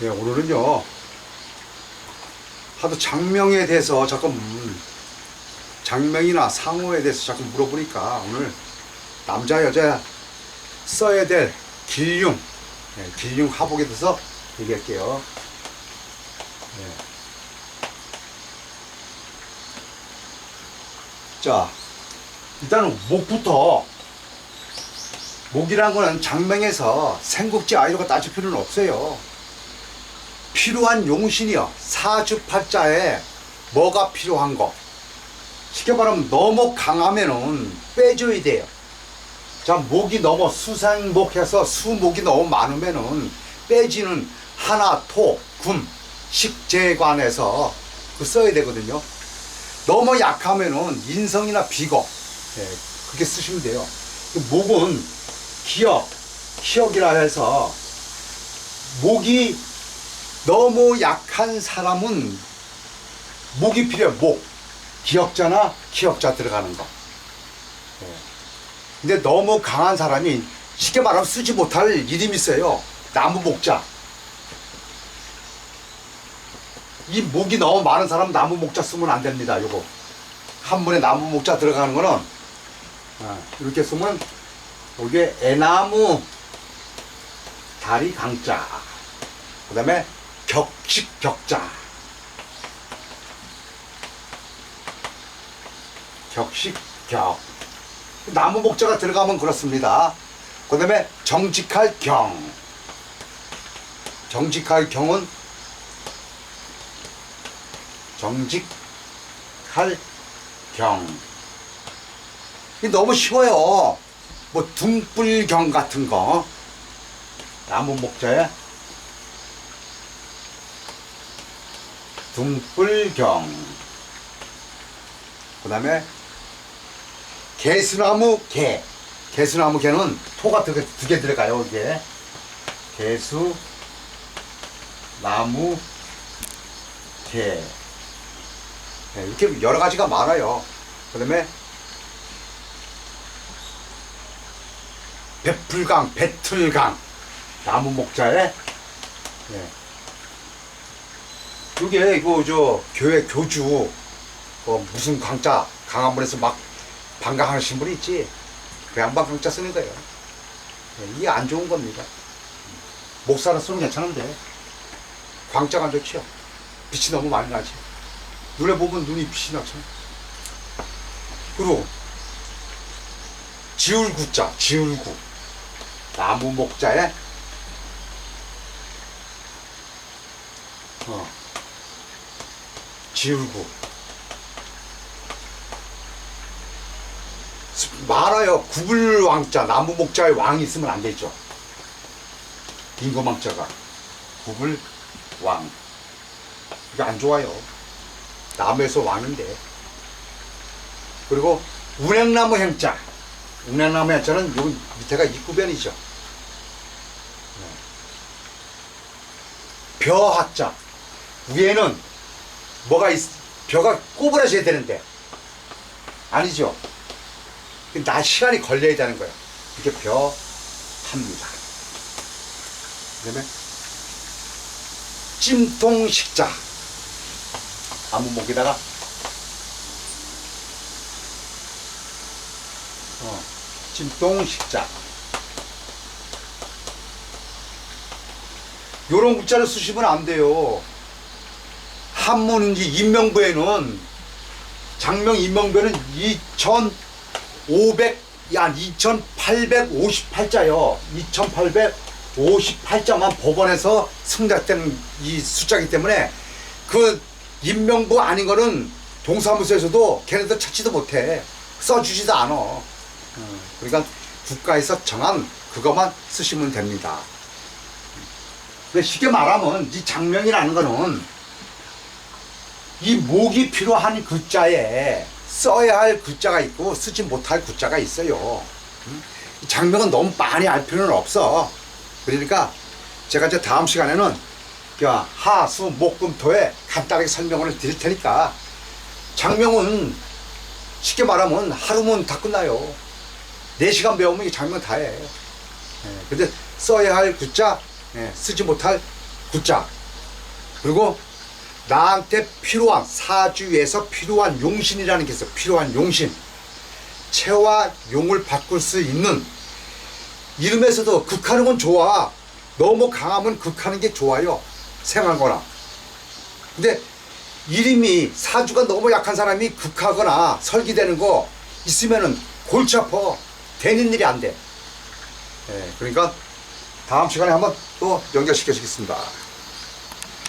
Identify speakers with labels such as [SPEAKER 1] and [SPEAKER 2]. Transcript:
[SPEAKER 1] 예, 오늘은요. 하도 장명에 대해서 자꾸 음, 장명이나 상호에 대해서 자꾸 물어보니까 오늘 남자 여자 써야 될 길흉, 예, 길흉 하복에 대해서 얘기할게요. 예. 자, 일단은 목부터 목이라는 거는 장명에서 생국지 아이로가 따질 필요는 없어요. 필요한 용신이요. 사주팔자에 뭐가 필요한 거. 쉽게 말하면 너무 강하면은 빼줘야 돼요. 자, 목이 너무 수상목해서 수목이 너무 많으면은 빼지는 하나, 토, 금, 식재관에서 그 써야 되거든요. 너무 약하면은 인성이나 비거, 예, 그렇게 쓰시면 돼요. 그 목은 기억, 기억이라 해서 목이 너무 약한 사람은 목이 필요해, 목. 기억자나 기억자 들어가는 거. 예. 근데 너무 강한 사람이 쉽게 말하면 쓰지 못할 이름이 있어요. 나무 목자. 이 목이 너무 많은 사람은 나무 목자 쓰면 안 됩니다. 요거. 한 번에 나무 목자 들어가는 거는 아, 이렇게 쓰면 여기에 애나무 다리 강자. 그 다음에 격식 격자. 격식 격. 나무 목자가 들어가면 그렇습니다. 그 다음에 정직할 경. 정직할 경은 정직할 경. 이 너무 쉬워요. 뭐 둥불경 같은 거. 나무 목자에 둥불경. 그 다음에 개수나무 개. 개수나무 개는 토가 두 개 들어가요, 이게. 개수, 나무, 개. 네, 이렇게 여러 가지가 많아요. 그 다음에 배풀강, 배틀강, 나무 목자에 예. 이게 이거 저 교회 교주 어, 무슨 강자 강화문에서 막 방강하신 분이 있지 그 양반 강자 쓰는 거예요. 예, 이게 안 좋은 겁니다. 목사는 쓰면 괜찮은데 광자가 안 좋죠. 빛이 너무 많이 나지. 눈에 보면 눈이 빛이 나죠. 그리고 지울구자, 지울구. 나무 목자에 어, 스- 많아요. 구불왕자, 나무 목자에 왕이 있으면 안 되죠. 임금왕자가. 구불왕. 이게 안 좋아요. 나무에서 왕인데. 그리고 운행나무 행자. 운행나무 행자는 요 밑에가 입구변이죠. 네. 벼하자. 위에는 뭐가 있, 벼가 꼬부라져야 되는데. 아니죠. 나 시간이 걸려야 되는 거예요. 이게 벼 합니다. 그 다음에 찜통 식자. 아무 목에다가 어, 찜통 식자. 요런 글자를 쓰시면 안 돼요. 한문인지 인명부에는 장명 인명부에는 2,500, 야, 2,858자요. 2,858자만 법원에서 승작된 이 숫자이기 때문에 그 인명부 아닌 거는 동사무소에서도 걔네들 찾지도 못해. 써주지도 않아. 어, 그러니까 국가에서 정한 그것만 쓰시면 됩니다. 쉽게 말하면 이 장명이라는 거는 이 목이 필요한 글자에 써야 할 글자가 있고 쓰지 못할 글자가 있어요. 음? 이 장명은 너무 많이 알 필요는 없어. 그러니까 제가 이제 다음 시간에는 야, 하, 수, 목, 금, 토에 간단하게 설명을 드릴 테니까 장명은 쉽게 말하면 하루면 다 끝나요. 4시간 배우면 이 장명 다 해. 예, 근데 써야 할 글자, 예, 쓰지 못할 굿자 그리고 나한테 필요한 사주에서 필요한 용신이라는 게 있어 필요한 용신. 체와 용을 바꿀 수 있는 이름에서도 극하는 건 좋아. 너무 강하면 극하는 게 좋아요. 생하거나. 근데 이름이 사주가 너무 약한 사람이 극하거나 설기되는 거 있으면은 골치 아파. 되는 일이 안 돼. 예, 그러니까 다음 시간에 한번 또 연결시켜 주겠습니다